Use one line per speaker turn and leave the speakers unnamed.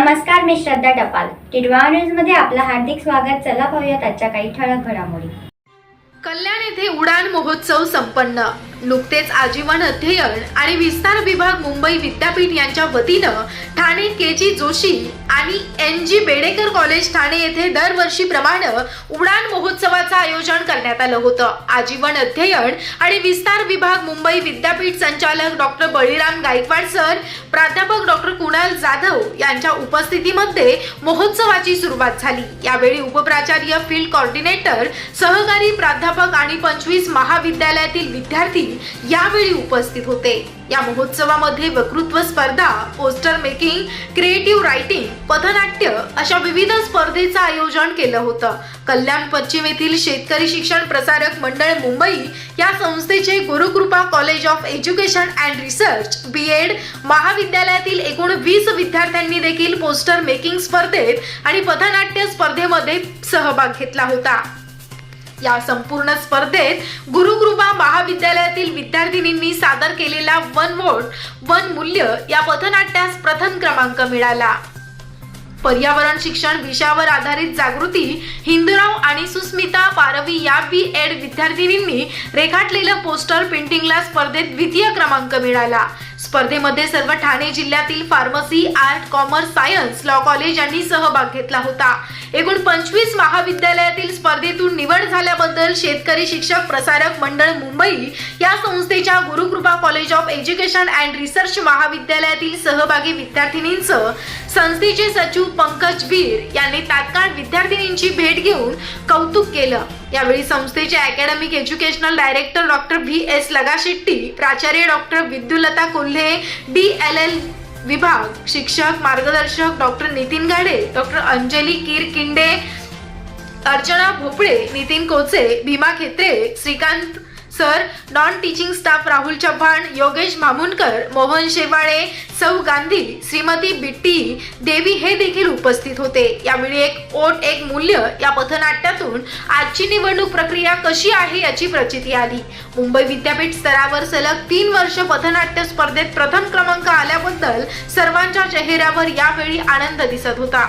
नमस्कार मी श्रद्धा टपाल. टिडवा न्यूजमध्ये आपलं हार्दिक स्वागत. चला पाहूयात आजच्या काही ठळक घडामोडी.
कल्याण येथे उडान महोत्सव संपन्न. नुकतेच आजीवन अध्ययन आणि विस्तार विभाग मुंबई विद्यापीठ यांच्या वतीनं ठाणे के जी जोशी आणि N G Bedekar college Thane येथे दरवर्षीप्रमाणे उडान महोत्सवाचं आयोजन करण्यात आलं होतं. आजीवन अध्ययन आणि विस्तार विभाग मुंबई विद्यापीठ संचालक डॉक्टर बळीराम गायकवाड सर प्राध्यापक डॉक्टर कुणाल जाधव यांच्या उपस्थितीमध्ये महोत्सवाची सुरुवात झाली. यावेळी उपप्राचार्य फील्ड कॉर्डिनेटर सहकारी प्राध्यापक आणि पंचवीस महाविद्यालयातील विद्यार्थी यावेळी उपस्थित होते. या महोत्सवामध्ये वक्तृत्व स्पर्धा पोस्टर मेकिंग क्रिएटिव्ह रायटिंग पथनाट्य अशा विविध स्पर्धेचं आयोजन केलं होतं. कल्याण पश्चिम येथील शेतकरी शिक्षण प्रसारक मंडळ मुंबई या संस्थेचे Gurukrupa college of education and research B Ed महाविद्यालयातील एकूण वीस विद्यार्थ्यांनी देखील पोस्टर मेकिंग स्पर्धेत आणि पथनाट्य स्पर्धेमध्ये सहभाग घेतला होता. या संपूर्ण स्पर्धेत गुरुकृपा महाविद्यालय विद्यार्थिनींनी सादर केलेला वन वोट वन मूल्य या पथनाट्यास प्रथम क्रमांक मिळाला. पर्यावरण शिक्षण विषयावर आधारित जागृती हिंदूराव आणि सुस्मिता पारवी या बी एड विद्यार्थिनींनी रेखाटलेलं पोस्टर पेंटिंगला स्पर्धेत द्वितीय क्रमांक मिळाला. स्पर्धेमध्ये सर्व ठाणे जिल्ह्यातील pharmacy art commerce science law college यांनी सहभाग घेतला होता. एकूण पंचवीस महाविद्यालयातील स्पर्धेतून निवड झाल्याबद्दल शेतकरी शिक्षक प्रसारक मंडळ मुंबई या संस्थेच्या Gurukrupa college of education and research महाविद्यालयातील सहभागी विद्यार्थिनींचं संस्थेचे सचिव पंकज वीर यांनी तात्काळ विद्यार्थिनींची भेट घेऊन कौतुक केलं. यावेळी संस्थेचे academic educational director doctor V S Lagashetty प्राचार्य doctor Vidyullata Kolhe D L L विभाग शिक्षक मार्गदर्शक doctor Nitin Gade doctor Anjali Kirkinde Archana Bhopale Nitin Koche Bhima Khetre Shrikant sir non teaching staff Rahul Chavan Yogesh Mamunkar Mohan Shewale सौ गांधी श्रीमती बिट्टी देवी हे देखील उपस्थित होते. यावेळी एक ओट एक मूल्य या पथनाट्यातून आजची निवडणूक प्रक्रिया कशी आहे याची प्रचिती आली. मुंबई विद्यापीठ स्तरावर सलग तीन वर्ष पथनाट्य स्पर्धेत प्रथम क्रमांक आल्याबद्दल सर्वांच्या चेहऱ्यावर यावेळी आनंद दिसत होता.